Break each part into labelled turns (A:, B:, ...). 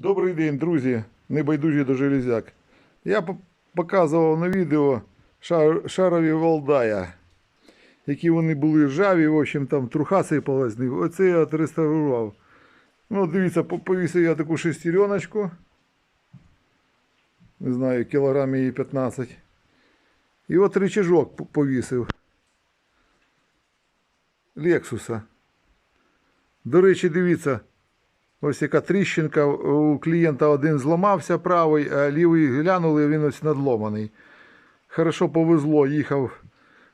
A: Добрий день, друзі, небайдужі до железяк. Я показував на відео шар- шарові Валдая, які вони були ржаві, в общем, там труха сипалась з них. Оце я отреставрував. Ну, дивіться, повісив я таку шестереночку. Не знаю, кілограм її 15. І от рычажок повісив. Лексуса. До речі, дивіться, ось яка тріщинка. У клієнта один зламався правий, а лівий глянули, він ось надломаний. Хорошо повезло, їхав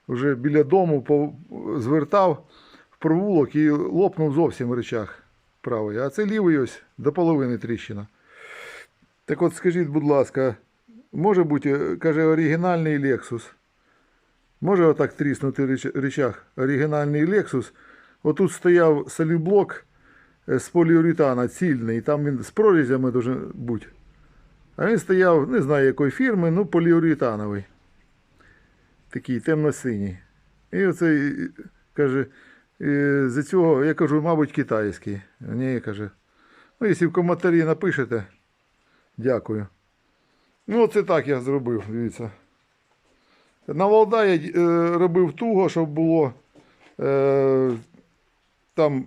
A: вже біля дому, звертав в провулок і лопнув зовсім речах правий. А це лівий ось до половини тріщина. Так от скажіть, будь ласка, може бути, каже, оригінальний Lexus. Може отак тріснути реч- речах оригінальний Lexus. Отут стояв соліблок е, з поліуретана цільний, там він з прорізями дуже бути. А він стояв, не знаю якої фірми, ну поліуретановий. Такий темно-синій. І оцей е, каже, е, за цього, я кажу, мабуть, китайський. Ні, каже. Ну, якщо в коментарі напишете, дякую. Ну, оце так я зробив, дивіться. На Валда я е, робив туго, щоб було е, там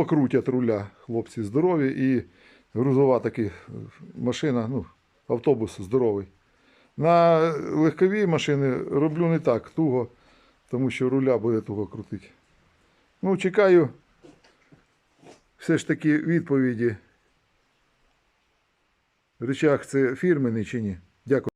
A: покрутять руля, хлопці здорові, і грузова таки машина, ну, автобус здоровий. На легковій машини роблю не так туго, тому що руля буде туго крутити. Ну, чекаю все ж таки відповіді. Речах це фірменний чи ні? Дякую.